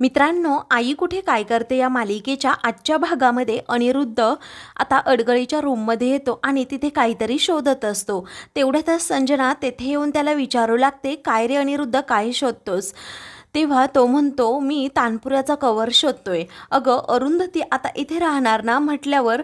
मित्रांनो आई कुठे काय करते या मालिकेच्या आजच्या भागामध्ये अनिरुद्ध आता अडगळीच्या रूममध्ये येतो आणि तिथे काहीतरी शोधत असतो. तेवढ्यातच संजना तेथे येऊन त्याला विचारू लागते काय रे अनिरुद्ध काय शोधतोस? तेव्हा तो म्हणतो मी तानपुऱ्याचा कवर शोधतोय. अगं अरुंधती आता इथे राहणार ना? म्हटल्यावर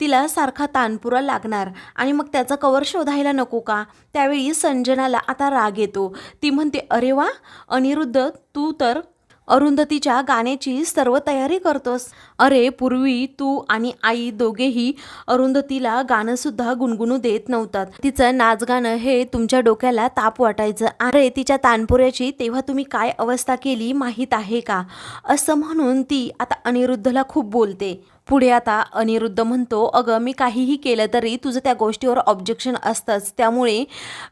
तिला सारखा तानपुरा लागणार. आणि मग त्याचा कवर शोधायला नको का? त्यावेळी संजनाला आता राग येतो. ती म्हणते अरे वा अनिरुद्ध तू तर अरुंधतीच्या गाण्याची सर्व तयारी करतोस. अरे पूर्वी तू आणि आई दोघेही अरुंधतीला गाणंसुद्धा गुणगुणू देत नव्हतात. तिचं नाच गाणं हे तुमच्या डोक्याला ताप वाटायचं. अरे तिच्या तानपुऱ्याची तेव्हा तुम्ही काय अवस्था केली माहीत आहे का? असं म्हणून ती आता अनिरुद्धला खूप बोलते. पुढे आता अनिरुद्ध म्हणतो अगं मी काहीही केलं तरी तुझं त्या गोष्टीवर ऑब्जेक्शन असतंच. त्यामुळे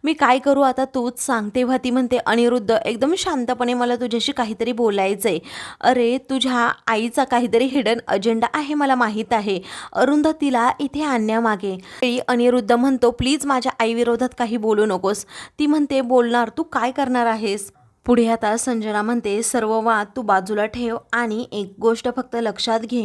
मी काय करू आता तूच सांग. तेव्हा ती म्हणते अनिरुद्ध एकदम शांतपणे मला तुझ्याशी काहीतरी बोलायचं आहे अरे तुझ्या आईचा काहीतरी हिडन अजेंडा आहे मला माहीत आहे. अरुंधतीला इथे आणण्यामागे. अनिरुद्ध म्हणतो प्लीज माझ्या आईविरोधात काही बोलू नकोस. ती म्हणते बोलणार तू काय करणार आहेस? पुढे आता संजना म्हणते सर्व वाद तू बाजूला ठेव आणि एक गोष्ट फक्त लक्षात घे.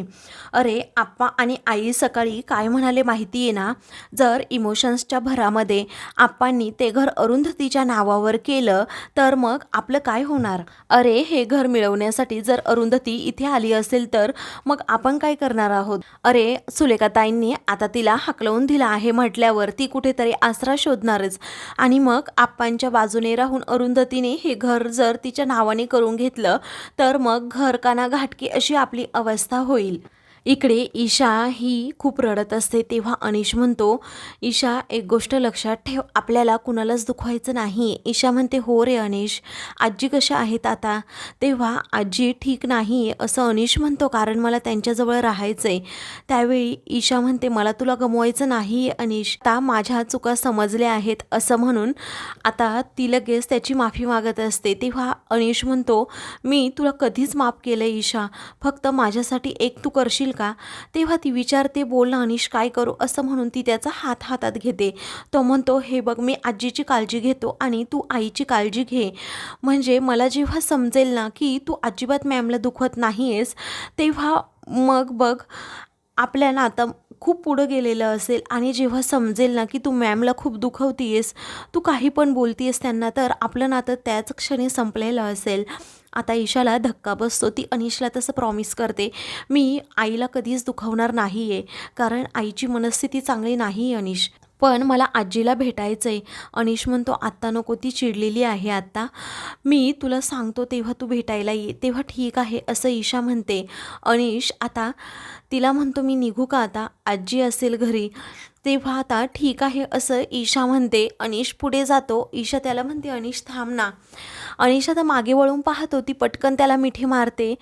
अरे आप्पा आणि आई सकाळी काय म्हणाले माहिती आहे ना? जर इमोशन्सच्या भरामध्ये आप्पांनी ते घर अरुंधतीच्या नावावर केलं तर मग आपलं काय होणार? अरे हे घर मिळवण्यासाठी जर अरुंधती इथे आली असेल तर मग आपण काय करणार आहोत? अरे सुलेखाताईंनी आता तिला हकलवून दिला आहे म्हटल्यावर ती कुठेतरी आसरा शोधणारच आणि मग आप्पांच्या बाजूने राहून अरुंधतीने हे घर जर तिच्या नावाने करून घेतलं तर मग घरकाना घाटकी अशी आपली अवस्था होईल. इकडे ईशा ही खूप रडत असते तेव्हा अनिश म्हणतो ईशा एक गोष्ट लक्षात ठेव आपल्याला कुणालाच दुखवायचं नाही ईशा म्हणते हो रे अनिश आजी कशा आहेत आता? तेव्हा आजी ठीक नाही असं अनिश म्हणतो कारण मला त्यांच्याजवळ राहायचं आहे त्यावेळी ईशा म्हणते मला तुला गमवायचं नाही अनिश आता माझ्या चुका समजल्या आहेत असं म्हणून आता ती लगेच त्याची माफी मागत असते. तेव्हा अनिश म्हणतो मी तुला कधीच माफ केलं ईशा फक्त माझ्यासाठी एक तू करशील का? तेव्हा ती विचारते बोल ना अनिश काय करू? असं म्हणून ती त्याचा हात हातात घेते. तो म्हणतो हे बघ मी आजीची काळजी घेतो आणि तू आईची काळजी घे. म्हणजे मला जेव्हा समजेल ना की तू अजिबात मॅमला दुखवत नाही आहेस तेव्हा मग बघ आपल्या आता खूप पुढं गेलेलं असेल आणि जेव्हा समजेल ना की तू मॅमला खूप दुखवतीयेस तू काही पण बोलतीयेस त्यांना तर आपलं नातं त्याच क्षणी संपलेलं असेल. आता ईशाला धक्का बसतो. ती अनिशला तसं प्रॉमिस करते. मी आईला कधीच दुखवणार नाही आहे कारण आईची मनस्थिती चांगली नाही आहे अनिश. पण मला आजीला भेटायचं आहे अनिश म्हणतो आत्ता नको ती चिडलेली आहे आत्ता. मी तुला सांगतो तेव्हा तू भेटायला ये. तेव्हा ठीक आहे असं ईशा म्हणते. अनिश आता तिला म्हणतो मी निघू का आता? आजी असेल घरी. तेव्हा आता ठीक आहे असं ईशा म्हणते. अनिश पुढे जातो. ईशा त्याला म्हणते अनिश थांब ना. अनिश आता मागे वळून पाहतो ती पटकन त्याला मिठी मारते.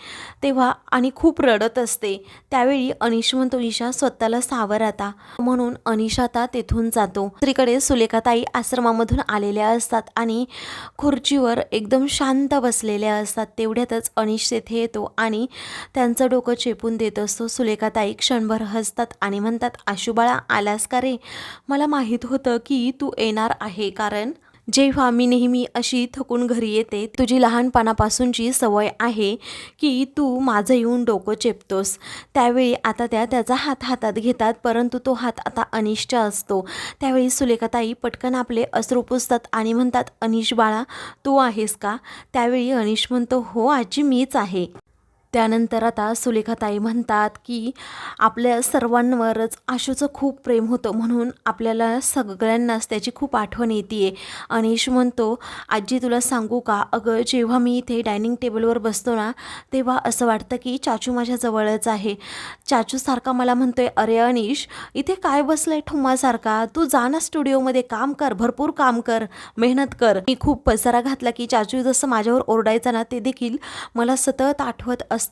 तेव्हा आणि खूप रडत असते. त्यावेळी अनिश म्हणतो ईशा स्वतःला सावर आता. म्हणून अनिश आता तेथून जातो. दुसरीकडे सुलेखाताई आश्रमामधून आलेल्या असतात आणि खुर्चीवर एकदम शांत बसलेल्या असतात. तेवढ्यातच अनिश तेथे येतो आणि त्यांचं डोकं चेपून देत असतो. सुलेखाताई क्षणभर हसतात आणि म्हणतात आशुबाळा आलास का प्रकारे मला माहीत होतं की तू येणार आहे कारण जेव्हा मी नेहमी अशी थकून घरी येते तुझी लहानपणापासूनची सवय आहे की तू माझं येऊन डोकं चेपतोस. त्यावेळी आता त्या त्याचा हात हातात घेतात परंतु तो हात आता अनिशचा असतो. त्यावेळी सुलेखाताई पटकन आपले अश्रू पुसतात आणि म्हणतात अनिश बाळा तू आहेस का? त्यावेळी अनिश म्हणतो हो आजी मीच आहे. त्यानंतर आता सुलेखाताई म्हणतात की आपल्या सर्वांवरच आशूचं खूप प्रेम होतं म्हणून आपल्याला सगळ्यांनाच त्याची खूप आठवण येते अनिश म्हणतो आजी तुला सांगू का? अगं जेव्हा मी इथे डायनिंग टेबलवर बसतो ना तेव्हा असं वाटतं की चाचू माझ्या जवळच आहे. चाचूसारखा मला म्हणतोय अरे अनिश इथे काय बसलंय ठुम्मासारखा तू जा ना स्टुडिओमध्ये काम कर भरपूर काम कर मेहनत कर. मी खूप पसारा घातला की चाचू जसं माझ्यावर ओरडायचा ना ते देखील मला सतत आठवत असतं.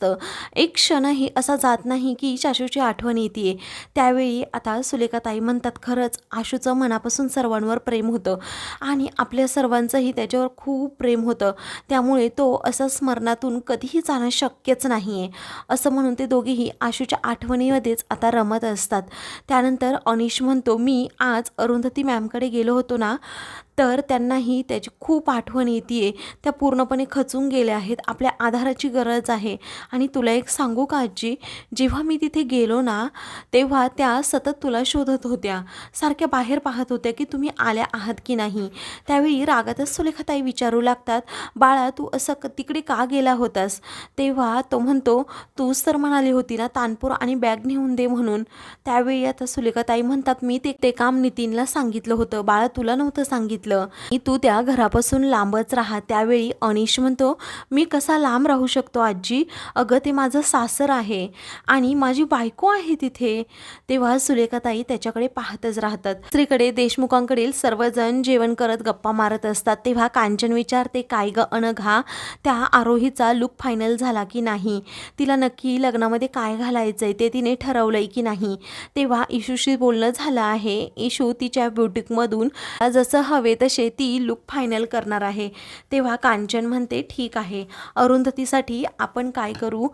एक क्षणही असा जात नाही की शाशूची आठवण येते त्यावेळी आता सुलेखाताई म्हणतात खरंच आशूचं मनापासून सर्वांवर प्रेम होतं आणि आपल्या सर्वांचंही त्याच्यावर खूप प्रेम होतं. त्यामुळे तो असं स्मरणातून कधीही जाणं शक्यच नाही आहे असं म्हणून ते दोघेही आशूच्या आठवणीमध्येच आता रमत असतात. त्यानंतर अनिश म्हणतो मी आज अरुंधती मॅमकडे गेलो होतो ना तर त्यांनाही त्याची खूप आठवण येते त्या पूर्णपणे खचून गेल्या आहेत. आपल्या आधाराची गरज आहे. आणि तुला एक सांगू का आजी? जेव्हा मी तिथे गेलो ना तेव्हा त्या सतत तुला शोधत होत्या. सारख्या बाहेर पाहत होत्या की तुम्ही आल्या आहात की नाही. त्यावेळी रागातच सुलेखाताई विचारू लागतात बाळा तू असं क- तिकडे का गेला होतास? तेव्हा तो म्हणतो तूच तर म्हणाली होती ना तानपूर आणि बॅग नेऊन दे म्हणून. त्यावेळी आता सुलेखाताई म्हणतात मी ते ते काम नितीनला सांगितलं होतं. बाळा तुला नव्हतं सांगितलं. की तू त्या घरापासून लांबच राहा. त्यावेळी अनिश म्हणतो मी कसा लांब राहू शकतो आजी? अगं ते माझं सासर आहे आणि माझी बायको आहे तिथे. तेव्हा सुलेखाताई त्याच्याकडे पाहतच राहतात. दुसरीकडे देशमुखांकडील सर्वजण जेवण करत गप्पा मारत असतात. तेव्हा कांचन विचारते काय ग अनघा त्या आरोहीचा लुक फायनल झाला की नाही? तिला नक्की लग्नामध्ये काय घालायचं आहे ते तिने ठरवलंय की नाही? तेव्हा इशूशी बोलणं झालं आहे. इशू तिच्या ब्युटिकमधून जसं हवे तसे ती लुक फायनल करणार आहे. तेव्हा कांचन म्हणते ठीक आहे. अरुंधतीसाठी आपण काय करू?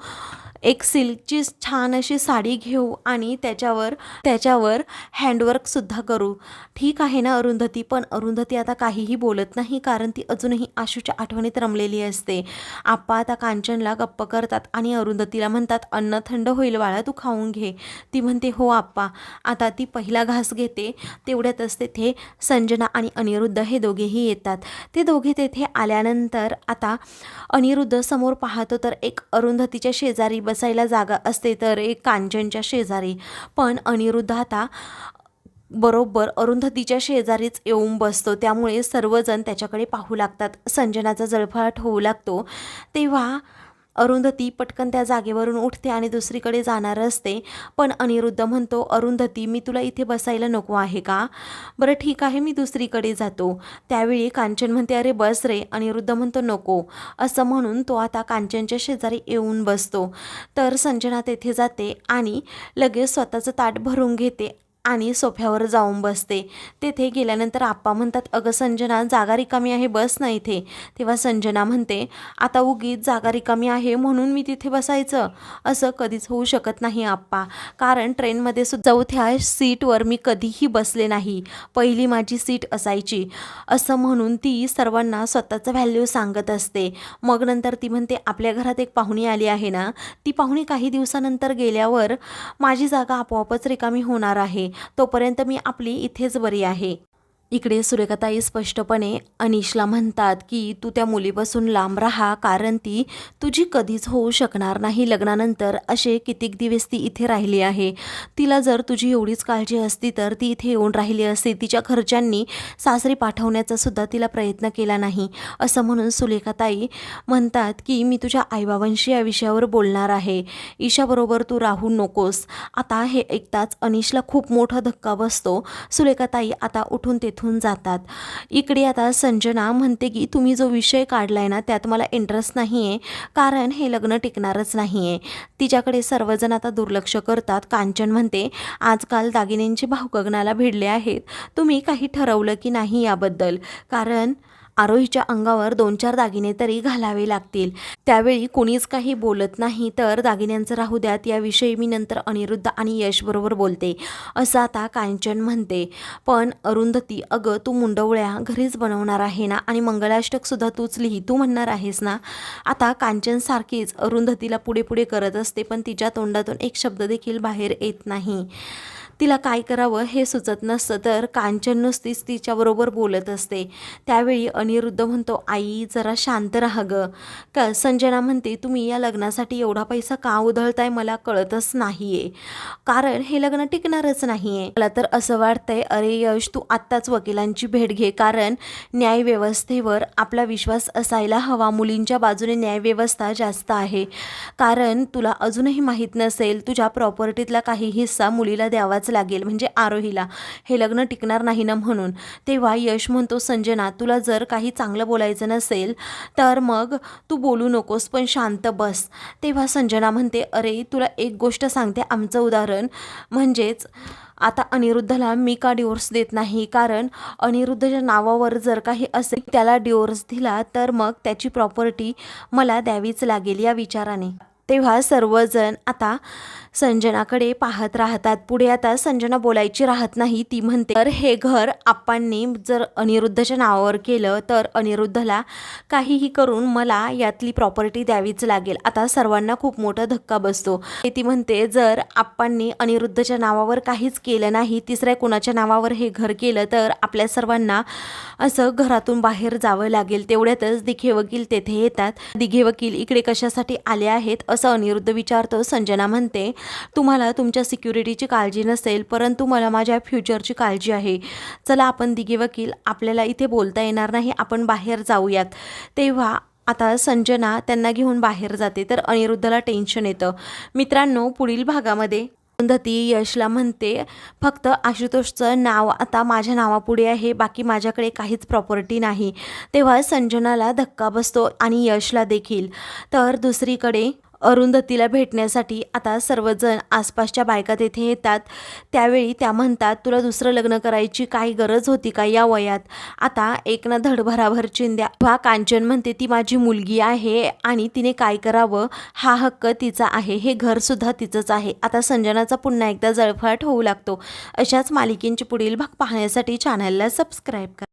एक सिल्कची छान अशी साडी घेऊ आणि त्याच्यावर त्याच्यावर हँडवर्कसुद्धा करू. ठीक आहे ना अरुंधती. पण अरुंधती आता काहीही बोलत नाही कारण ती अजूनही आशूच्या आठवणीत रमलेली असते. आप्पा आता कांचनला गप्प करतात आणि अरुंधतीला म्हणतात अन्न थंड होईल बाळा तू खाऊन घे. ती म्हणते हो आप्पा. आता ती पहिला घास घेते. तेवढ्यातच तेथे संजना आणि अनिरुद्ध हे दोघेही येतात. ते दोघे तेथे आल्यानंतर आता अनिरुद्ध समोर पाहतो तर एक अरुंधतीच्या शेजारी बसायला जागा असते तर एक कांचनच्या शेजारी. पण अनिरुद्ध आता बरोबर अरुंधतीच्या शेजारीच येऊन बसतो. त्यामुळे सर्वजण त्याच्याकडे पाहू लागतात. संजनाचा जळफळाट होऊ लागतो. तेव्हा अरुंधती पटकन त्या जागेवरून उठते आणि दुसरीकडे जाणार असते. पण अनिरुद्ध म्हणतो अरुंधती मी तुला इथे बसायला नको आहे का? बरं ठीक आहे मी दुसरीकडे जातो. त्यावेळी कांचन म्हणते अरे बस रे. अनिरुद्ध म्हणतो नको. असं म्हणून तो आता कांचनच्या शेजारी येऊन बसतो. तर संजना तेथे जाते आणि लगेच स्वतःचं ताट भरून घेते आणि सोफ्यावर जाऊन बसते. तेथे गेल्यानंतर आप्पा म्हणतात अगं संजना जागा रिकामी आहे बस ना इथे. तेव्हा संजना म्हणते आता उगीच जागा रिकामी आहे म्हणून मी तिथे बसायचं. असं कधीच होऊ शकत नाही आप्पा. कारण ट्रेनमध्ये सुद्धा चौथ्या सीटवर मी कधीही बसले नाही. पहिली माझी सीट असायची. असं म्हणून ती सर्वांना स्वतःचं व्हॅल्यू सांगत असते. मग नंतर ती म्हणते आपल्या घरात एक पाहुणी आली आहे ना? ती पाहुणी काही दिवसानंतर गेल्यावर माझी जागा आपोआपच रिकामी होणार आहे. तोपर्यंत मी आपली इथेच बरी आहे. इकडे सुरेखाताई स्पष्टपणे अनिशला म्हणतात की तू त्या मुलीपासून लांब राहा कारण ती तुझी कधीच होऊ शकणार नाही. लग्नानंतर असे कितीक दिवस ती इथे राहिली आहे? तिला जर तुझी एवढीच काळजी असती तर ती इथे येऊन राहिली असती. तिच्या घरच्यांनी सासरी पाठवण्याचा सुद्धा तिला प्रयत्न केला नाही. असं म्हणून सुलेखाताई म्हणतात की मी तुझ्या आईबाबांशी या विषयावर बोलणार आहे. ईशाबरोबर तू राहू नकोस. आता हे ऐकताच अनिशला खूप मोठा धक्का बसतो. सुलेखाताई आता उठून तेथून जातात. इकडे आता संजना म्हणते की तुम्ही जो विषय काढला आहे ना त्यात मला इंटरेस्ट नाही आहे कारण हे लग्न टिकणारच नाही आहे तिच्याकडे सर्वजण आता दुर्लक्ष करतात. कांचन म्हणते आजकाल दागिन्यांचे भाव गगनाला भिडले आहेत. तुम्ही काही ठरवलं की नाही याबद्दल. कारण आरोहीच्या अंगावर दोन चार दागिने तरी घालावे लागतील. त्यावेळी कोणीच काही बोलत नाही तर दागिन्यांचं राहू द्यात याविषयी मी नंतर अनिरुद्ध आणि यशबरोबर बोलते असं आता कांचन म्हणते. पण अरुंधती अगं तू मुंडवळ्या घरीच बनवणार आहे ना? आणि मंगलाष्टकसुद्धा तूच लिही तू म्हणणार आहेस ना? आता कांचन सारखीच अरुंधतीला पुढे पुढे करत असते पण तिच्या तोंडातून एक शब्द देखील बाहेर येत नाही. तिला काय करावं हे सुचत नसतं तर कांचन नुसतीच तिच्याबरोबर बोलत असते. त्यावेळी अनिरुद्ध म्हणतो आई जरा शांत राहा ग. का संजना म्हणते तुम्ही या लग्नासाठी एवढा पैसा का उधळताय मला कळतच नाही आहे कारण हे लग्न टिकणारच नाही आहे मला तर असं वाटतंय अरे यश तू आत्ताच वकिलांची भेट घे. कारण न्यायव्यवस्थेवर आपला विश्वास असायला हवा. मुलींच्या बाजूने न्यायव्यवस्था जास्त आहे. कारण तुला अजूनही माहीत नसेल तुझ्या प्रॉपर्टीतला काही हिस्सा मुलीला द्यावाच लागेल. म्हणजे आरोहीला. हे लग्न टिकणार नाही ना म्हणून. तेव्हा यश म्हणतो संजना तुला जर काही चांगलं बोलायचं नसेल तर मग तू बोलू नकोस पण शांत बस. तेव्हा संजना म्हणते अरे तुला एक गोष्ट सांगते आमचं उदाहरण. म्हणजेच आता अनिरुद्धला मी का डिवोर्स देत नाही? कारण अनिरुद्धच्या नावावर जर काही असेल त्याला डिवोर्स दिला तर मग त्याची प्रॉपर्टी मला द्यावीच लागेल या विचाराने. तेव्हा सर्वजण आता संजनाकडे पाहत राहतात. पुढे आता संजना बोलायची राहत नाही. ती म्हणते तर हे घर आप्पांनी जर अनिरुद्धच्या नावावर केलं तर अनिरुद्धला काहीही करून मला यातली प्रॉपर्टी द्यावीच लागेल. आता सर्वांना खूप मोठा धक्का बसतो. ती म्हणते जर आप्पांनी अनिरुद्धच्या नावावर काहीच केलं नाही तिसऱ्या कुणाच्या नावावर हे घर केलं तर आपल्या सर्वांना असं घरातून बाहेर जावं लागेल. तेवढ्यातच दिघे वकील तेथे येतात. दिघे वकील इकडे कशासाठी आले आहेत असं अनिरुद्ध विचारतो. संजना म्हणते तुम्हाला तुमच्या सिक्युरिटीची काळजी नसेल परंतु मला माझ्या फ्युचरची काळजी आहे. चला आपण दिघे वकील आपल्याला इथे बोलता येणार नाही आपण बाहेर जाऊयात. तेव्हा आता संजना त्यांना घेऊन बाहेर जाते तर अनिरुद्धला टेन्शन येतं. मित्रांनो पुढील भागामध्ये अरुंधती यशला म्हणते फक्त आशुतोषचं नाव आता माझ्या नावापुढे आहे बाकी माझ्याकडे काहीच प्रॉपर्टी नाही. तेव्हा संजनाला धक्का बसतो आणि यशला देखील. तर दुसरीकडे अरुंधतीला भेटण्यासाठी आता सर्वजण आसपासच्या बायका तेथे येतात. त्यावेळी त्या म्हणतात तुला दुसरं लग्न करायची काही गरज होती का या वयात? आता एक ना धडभराभर चिंध्या. वा कांचन म्हणते ती माझी मुलगी आहे आणि तिने काय करावं? हा हक्क तिचा आहे. हे घरसुद्धा तिचंच आहे. आता संजनाचा पुन्हा एकदा जळफळाट होऊ लागतो. अशाच मालिकेंचे पुढील भाग पाहण्यासाठी चॅनलला सबस्क्राईब करा.